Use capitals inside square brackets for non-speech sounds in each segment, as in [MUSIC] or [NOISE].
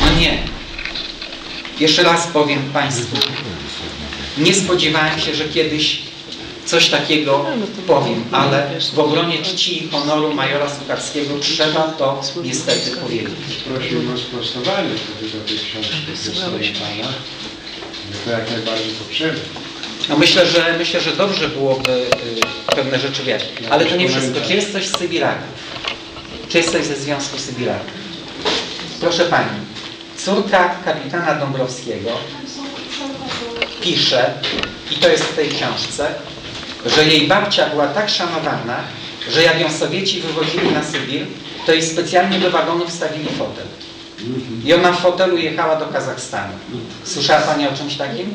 No nie. Jeszcze raz powiem Państwu, nie spodziewałem się, że kiedyś coś takiego powiem, ale w obronie czci i honoru majora Sucharskiego trzeba to niestety powiedzieć. Prosiłbym o sprostowanie wtedy do tej książki Pana. To jak najbardziej potrzebne. No myślę, że myślę, że dobrze byłoby y, pewne rzeczy wyjaśnić. Ale to nie wszystko. Czy jest coś z Sybiraków? Czy jest coś ze Związku Sybiraków? Proszę Pani, córka kapitana Dąbrowskiego pisze, i to jest w tej książce, że jej babcia była tak szanowana, że jak ją Sowieci wywozili na Sybir, to jej specjalnie do wagonu wstawili fotel. I ona w fotelu jechała do Kazachstanu. Słyszała Pani o czymś takim?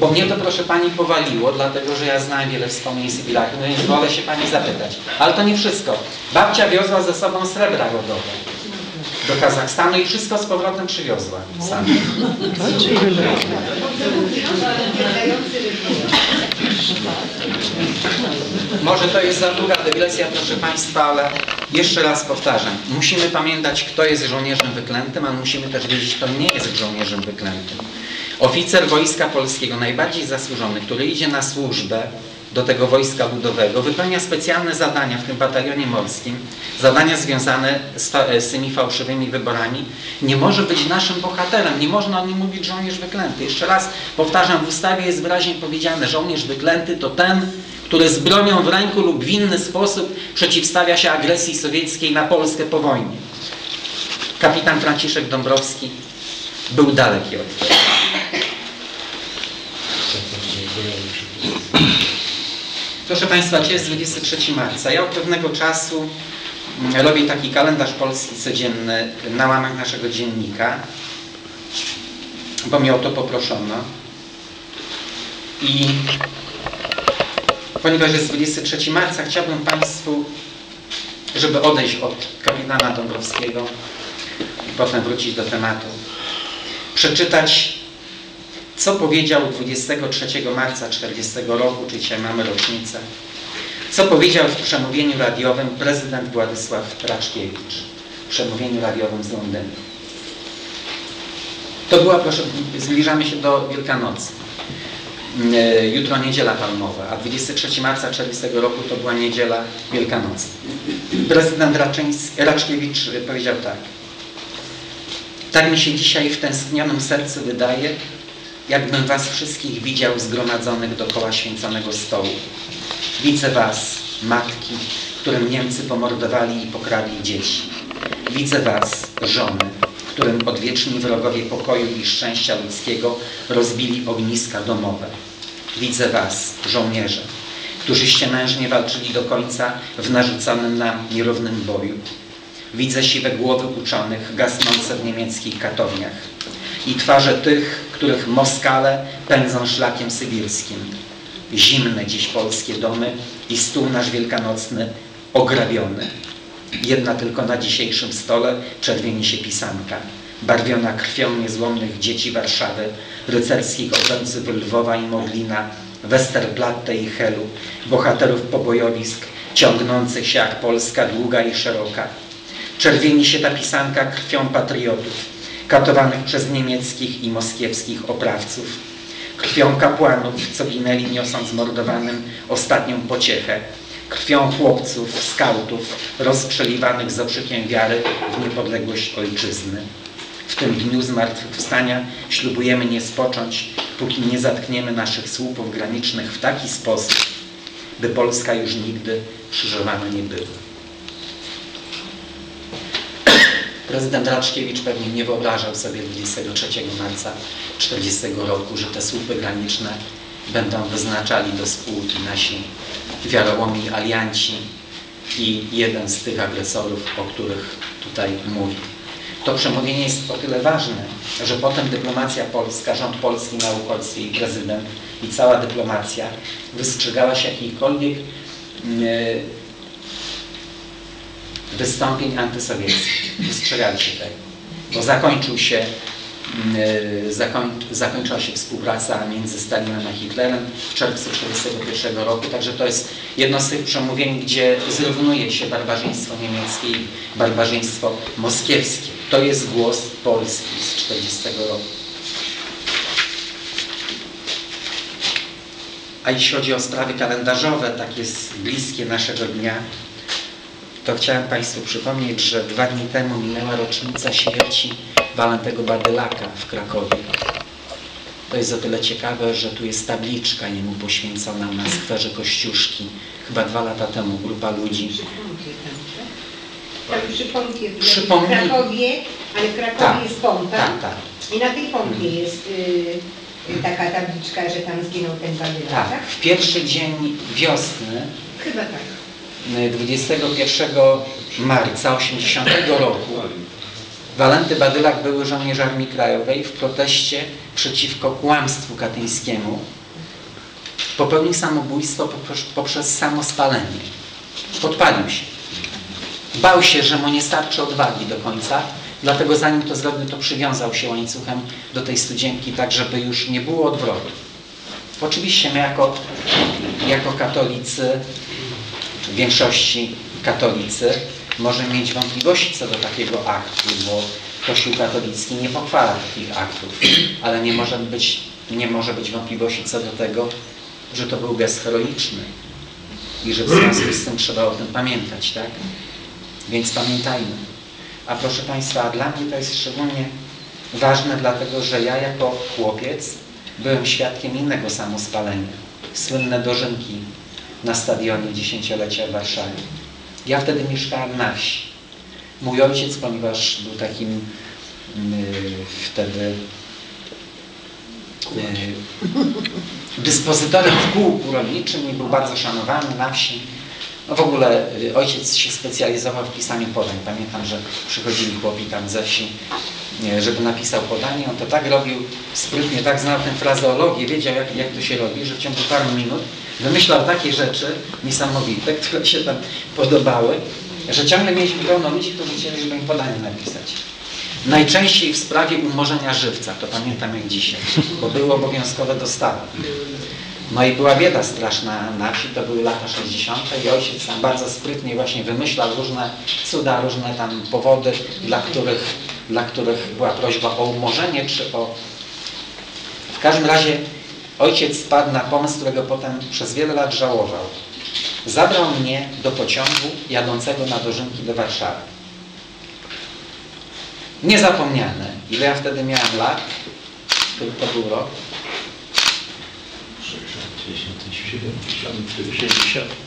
Bo mnie to, proszę Pani, powaliło, dlatego że ja znałem wiele wspomnień Sybiraków, no więc wolę się Pani zapytać. Ale to nie wszystko. Babcia wiozła ze sobą srebra rodowe do Kazachstanu i wszystko z powrotem przywiozła sama. Może to jest za długa dygresja, proszę Państwa, ale jeszcze raz powtarzam. Musimy pamiętać, kto jest żołnierzem wyklętym, ale musimy też wiedzieć, kto nie jest żołnierzem wyklętym. Oficer Wojska Polskiego, najbardziej zasłużony, który idzie na służbę do tego wojska ludowego, wypełnia specjalne zadania w tym batalionie morskim, zadania związane z, z, tymi fałszywymi wyborami, nie może być naszym bohaterem, nie można o nim mówić żołnierz wyklęty. Jeszcze raz powtarzam, w ustawie jest wyraźnie powiedziane, żołnierz wyklęty to ten, który z bronią w ręku lub w inny sposób przeciwstawia się agresji sowieckiej na Polskę po wojnie. Kapitan Franciszek Dąbrowski był daleki od tego. Proszę Państwa, dzisiaj jest 23 marca. Ja od pewnego czasu robię taki kalendarz polski codzienny na łamach naszego dziennika, bo mnie o to poproszono. I ponieważ jest 23 marca, chciałbym Państwu, żeby odejść od kapitana Dąbrowskiego i potem wrócić do tematu, przeczytać co powiedział 23 marca 40 roku, czyli dzisiaj mamy rocznicę, co powiedział w przemówieniu radiowym prezydent Władysław Raczkiewicz, w przemówieniu radiowym z Londynu. To była, proszę, zbliżamy się do Wielkanocy. Jutro niedziela palmowa, a 23 marca 40 roku to była niedziela Wielkanocy. Prezydent Raczyński, Raczkiewicz powiedział tak. Tak mi się dzisiaj w tęsknionym sercu wydaje, jakbym was wszystkich widział zgromadzonych dookoła święconego stołu. Widzę was, matki, którym Niemcy pomordowali i pokradli dzieci. Widzę was, żony, którym odwieczni wrogowie pokoju i szczęścia ludzkiego rozbili ogniska domowe. Widzę was, żołnierze, którzyście mężnie walczyli do końca w narzuconym nam nierównym boju. Widzę siwe głowy uczonych gasnące w niemieckich katowniach i twarze tych, których Moskale pędzą szlakiem sybirskim. Zimne dziś polskie domy i stół nasz wielkanocny ograbiony. Jedna tylko na dzisiejszym stole czerwieni się pisanka, barwiona krwią niezłomnych dzieci Warszawy, rycerskich obrońców Lwowa i Moglina, Westerplatte i Helu, bohaterów pobojowisk, ciągnących się jak Polska długa i szeroka. Czerwieni się ta pisanka krwią patriotów, katowanych przez niemieckich i moskiewskich oprawców, krwią kapłanów, co ginęli niosąc mordowanym ostatnią pociechę, krwią chłopców, skautów, rozstrzeliwanych z okrzykiem wiary w niepodległość ojczyzny. W tym dniu zmartwychwstania ślubujemy nie spocząć, póki nie zatkniemy naszych słupów granicznych w taki sposób, by Polska już nigdy krzyżowana nie była. Prezydent Raczkiewicz pewnie nie wyobrażał sobie 23 marca 40 roku, że te słupy graniczne będą wyznaczali do spółki nasi wiarołomi alianci i jeden z tych agresorów, o których tutaj mówi. To przemówienie jest o tyle ważne, że potem dyplomacja polska, rząd polski na uchodźstwie i prezydent i cała dyplomacja wystrzegała się jakichkolwiek wystąpień antysowieckich. Wystrzegali się tego, bo zakończył się y, zakoń, zakończyła się współpraca między Stalinem a Hitlerem w czerwcu 1941 roku. Także to jest jedno z tych przemówień, gdzie zrównuje się barbarzyństwo niemieckie i barbarzyństwo moskiewskie. To jest głos Polski z 1940 roku. A jeśli chodzi o sprawy kalendarzowe, takie bliskie naszego dnia, to chciałem Państwu przypomnieć, że dwa dni temu minęła rocznica śmierci Walentego Badylaka w Krakowie. To jest o tyle ciekawe, że tu jest tabliczka jemu poświęcona na skwerze Kościuszki. Chyba dwa lata temu grupa ludzi. Tam przy pompie w. Krakowie, ale w Krakowie Tak, jest pompa Tak, tak. i na tej pompie jest y, y, taka tabliczka, że tam zginął ten badyla, tak? Tak. W pierwszy dzień wiosny Chyba tak. 21 marca 80 roku Walenty Badylak były żołnierz Armii Krajowej w proteście przeciwko kłamstwu katyńskiemu popełnił samobójstwo poprzez, poprzez samospalenie. Podpalił się. Bał się, że mu nie starczy odwagi do końca, dlatego zanim to zrobił, to przywiązał się łańcuchem do tej studzienki, tak żeby już nie było odwrotu. Oczywiście my jako, jako katolicy, w większości katolicy, możemy mieć wątpliwości co do takiego aktu, bo Kościół katolicki nie pochwala takich aktów, ale nie może być, nie może być wątpliwości co do tego, że to był gest heroiczny i że w związku z tym trzeba o tym pamiętać, tak? Więc pamiętajmy. A proszę Państwa, dla mnie to jest szczególnie ważne, dlatego że ja jako chłopiec byłem świadkiem innego samospalenia. Słynne dożynki na stadionie dziesięciolecia w Warszawie. Ja wtedy mieszkałem na wsi. Mój ojciec, ponieważ był takim y, wtedy y, dyspozytorem w kółku rolniczym i był bardzo szanowany na wsi. No w ogóle y, ojciec się specjalizował w pisaniu podań. Pamiętam, że przychodzili chłopi tam ze wsi, y, żeby napisał podanie. On to tak robił sprytnie, tak znał tę frazeologię, wiedział jak, jak to się robi, że w ciągu paru minut wymyślał takie rzeczy niesamowite, [LAUGHS] które się tam podobały, że ciągle mieliśmy pełno ludzi, którzy chcieli, żeby im podanie napisać. Najczęściej w sprawie umorzenia żywca, to pamiętam jak dzisiaj, bo były obowiązkowe dostawy. No i była bieda straszna na wsi, to były lata 60. i ojciec tam bardzo sprytnie właśnie wymyślał różne cuda, różne tam powody, dla których, dla których była prośba o umorzenie, czy o... W każdym razie ojciec spadł na pomysł, którego potem przez wiele lat żałował. Zabrał mnie do pociągu jadącego na dożynki do Warszawy. Niezapomniane. Ile ja wtedy miałem lat? To był rok?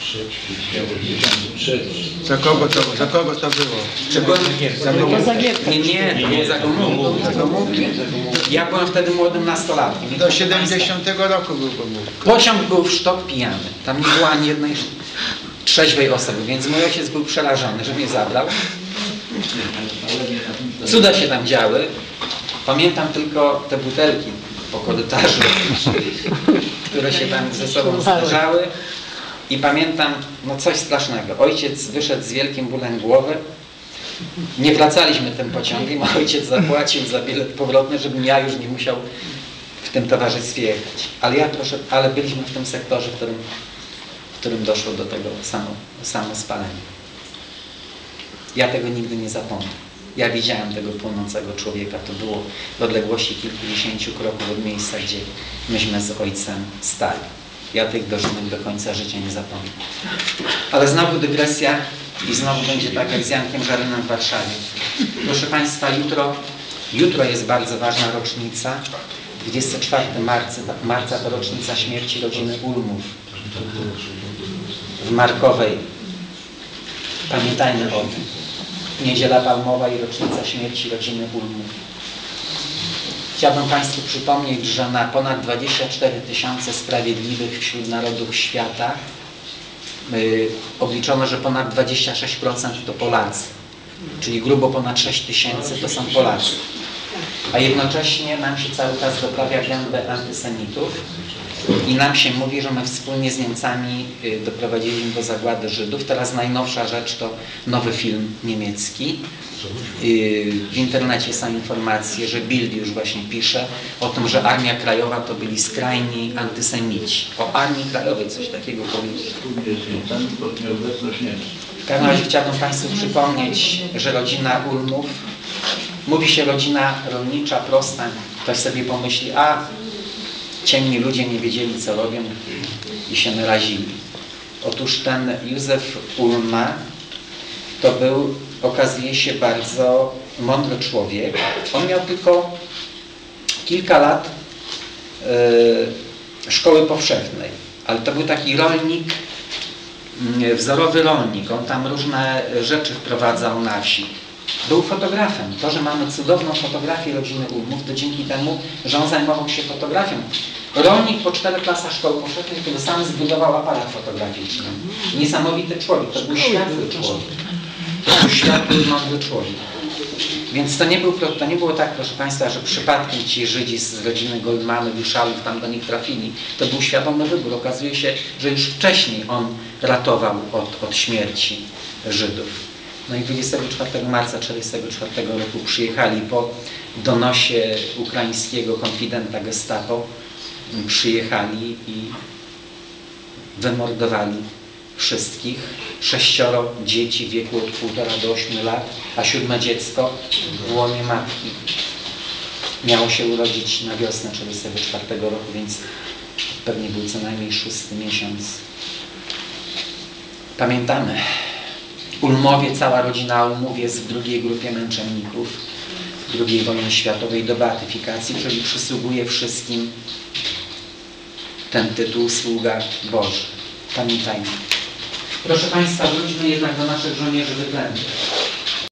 63. Za kogo to, za kogo to było? Czy byłem... Za. Nie, nie, to było za Gomułki? Ja byłem wtedy młodym nastolatkiem. Do proszę 70 roku był Gomułka. Pociąg był w sztok pijany. Tam nie było ani jednej trzeźwej osoby, więc mój ojciec był przerażony, że mnie zabrał. Cuda się tam działy. Pamiętam tylko te butelki po korytarzu, które się tam ze sobą zdarzały. I pamiętam no coś strasznego. Ojciec wyszedł z wielkim bólem głowy. Nie wracaliśmy tym pociągiem, a ojciec zapłacił za bilet powrotny, żebym ja już nie musiał w tym towarzystwie jechać. Ale ja proszę, ale byliśmy w tym sektorze, w którym, w którym doszło do tego samo, samospalenia. Ja tego nigdy nie zapomnę. Ja widziałem tego płonącego człowieka. To było w odległości kilkudziesięciu kroków od miejsca, gdzie myśmy z ojcem stali. Ja tych dożynek do końca życia nie zapomnę. Ale znowu dygresja i znowu będzie tak jak z Jankiem Żarynem w Warszawie. Proszę Państwa, jutro, jutro jest bardzo ważna rocznica. 24 marca, marca to rocznica śmierci rodziny Ulmów w Markowej. Pamiętajmy o tym. Niedziela Palmowa i rocznica śmierci rodziny Ulmów. Chciałbym Państwu przypomnieć, że na ponad 24 tysiące sprawiedliwych wśród narodów świata yy, obliczono, że ponad 26% to Polacy, czyli grubo ponad 6 tysięcy to są Polacy. A jednocześnie nam się cały czas doprawia gębę antysemitów i nam się mówi, że my wspólnie z Niemcami y, doprowadziliśmy do zagłady Żydów. Teraz najnowsza rzecz to nowy film niemiecki. Y, W internecie są informacje, że Bild już właśnie pisze o tym, że Armia Krajowa to byli skrajni antysemici. O Armii Krajowej coś takiego powiedzieć. W każdym razie chciałbym Państwu przypomnieć, że rodzina Ulmów, mówi się rodzina rolnicza, prosta. Ktoś sobie pomyśli, a ciemni ludzie nie wiedzieli co robią i się narazili. Otóż ten Józef Ulma to był, okazuje się, bardzo mądry człowiek. On miał tylko kilka lat e, szkoły powszechnej, ale to był taki rolnik, mm, wzorowy rolnik. On tam różne rzeczy wprowadzał na wsi. Był fotografem. To, że mamy cudowną fotografię rodziny Ulmów, to dzięki temu, że on zajmował się fotografią. Rolnik po czterech klasach szkoły powszechnej, który sam zbudował aparat fotograficzny. Niesamowity człowiek. To był światły człowiek. To był światły, mądry człowiek. Więc to nie, był, to nie było tak, proszę Państwa, że przypadkiem ci Żydzi z rodziny Goldmanów i Szalów tam do nich trafili. To był świadomy wybór. Okazuje się, że już wcześniej on ratował od, od śmierci Żydów. No i 24 marca 1944 roku przyjechali po donosie ukraińskiego konfidenta gestapo. Przyjechali i wymordowali wszystkich. Sześcioro dzieci w wieku od 1,5 do 8 lat, a siódme dziecko w łonie matki. Miało się urodzić na wiosnę 1944 roku, więc pewnie był co najmniej szósty miesiąc. Pamiętamy. Ulmowie, cała rodzina Ulmów w drugiej grupie męczenników II wojny światowej do beatyfikacji, czyli przysługuje wszystkim ten tytuł sługa Boży. Pamiętajmy. Proszę Państwa, wróćmy jednak do naszych żołnierzy wyklętych.